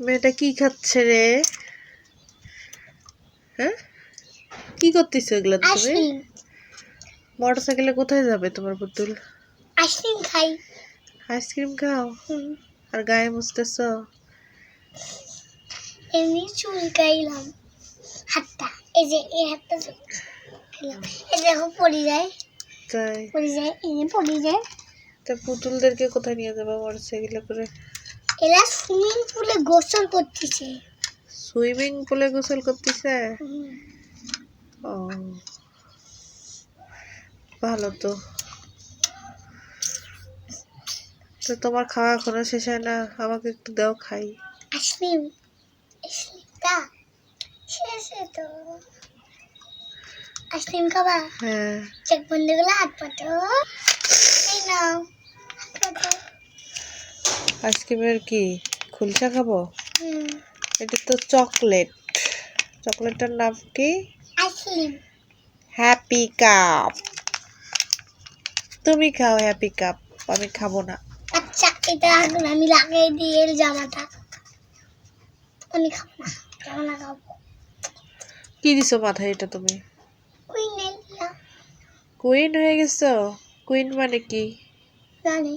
মেয়েটা কি খাচ্ছে রে? হ্যাঁ? কি করতেছো এগুলো তুমি? মোটর সাইকেলে কোথায় যাবে তোমার পুতুল? আইসক্রিম খাই। আইসক্রিম খাও। আর গায়ে মুছতেছ? এমনি চুল গাইলাম হাতটা এই যে এই হাতটা। এই দেখো পড়ে যায়। তাই। পড়ে যায় এনে পড়ে যায়। তা পুতুলদেরকে কোথায় নিয়ে যাব মোটর সাইকেলে করে? এরা সুইমিং পুলে গোসল করতেছে। সুইমিং পুলে গোসল করতেছে? ও ভালো তো। তো তোমার খাওয়া এখনও শেষ হয় না? আমাকে একটু দাও খাই। আইসক্রিমটা শেষে তো। আইসক্রিম খাবা? হ্যাঁ। চেক বন্ধ করলে হাত পাতো এই নাও। আইসক্রিমের কি খুলসা খাব? এটা তো চকলেট। চকলেটটার নাম কি? Happy cup. তুমি খাও হ্যাপি কাপ আমি খাব না। আচ্ছা এটা এখন আমি লাগিয়ে দিই এর জামাটা। আমি খাব না জামা খাব? কি দিছো মাথায় এটা তুমি? কুইন হয়ে গেছো? কুইন মানে কি? রানী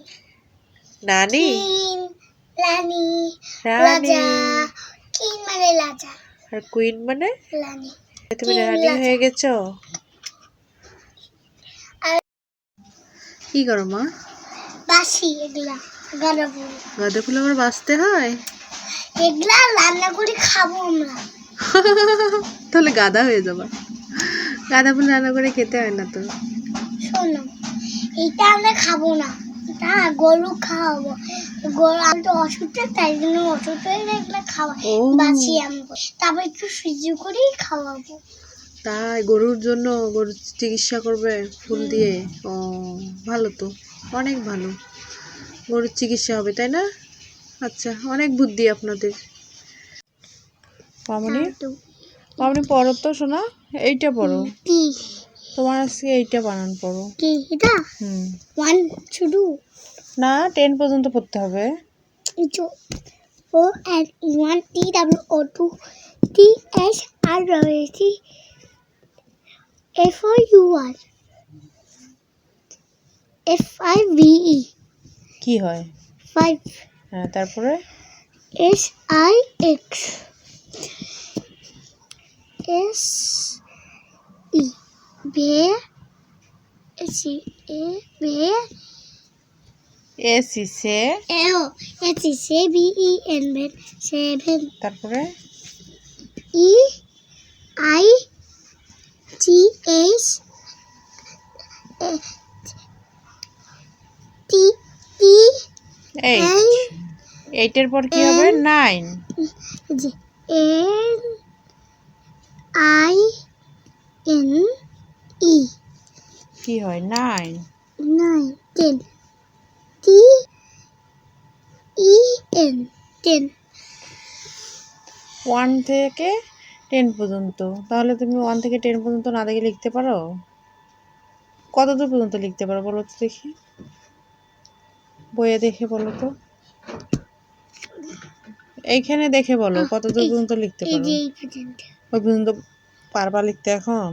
নানি? রানী রানী। কিন মানে রাজা। আর কুইন মানে? রানী। তুমি কিন রানী। হয়ে গেছো? কি করো মা? বাসি এগুলা গাড়াবো গাঁদা ফুল আমার বাঁচতে হয়? এগুলা রান্না করে খাব আমরা। তাহলে গাদা হয়ে যাবা। গাঁদা ফুল রান্না করে খেতে হয় না তো। শোনো এটা আমরা খাব না। গরু খাওয়াবো। গরু আমি তো অসুস্থ তাই জন্য অসুস্থ হয়ে এগুলো বাঁচিয়ে আনব। তারপর একটু সুজি করেই খাওয়াবো। তাই গরুর জন্য গরুর চিকিৎসা করবে ফুল দিয়ে? ও ভালো তো। অনেক ভালো। গরুর চিকিৎসা হবে তাই না? আচ্ছা অনেক বুদ্ধি আপনাদের। মামনি মামনি পড়ো তো শোনা এইটা পড়ো তোমার আজকে এইটা বানান পড়ো কি এটা? হুম। ওয়ান শুধু না টেন পর্যন্ত পড়তে হবে। O N one T W O two T S R W T F O U R F I V E কি হয়? ফাইভ হ্যাঁ তারপরে? S I X S E V S A V S E C A O S E C B E N when seven তারপরে? E I T H T E এই L এইটার পর কি হবে? Nine N I N E কি হয়? Nine nine ten. T E N ten. One থেকে ten পর্যন্ত। তাহলে তুমি ওয়ান থেকে টেন পর্যন্ত না দেখে লিখতে পারো? কত দূর পর্যন্ত লিখতে পারো বলো তো দেখি? বইয়ে দেখে বলো তো। এইখানে দেখে বলো কত দূর পর্যন্ত লিখতে পারো। ওই পর্যন্ত পারবা লিখতে এখন?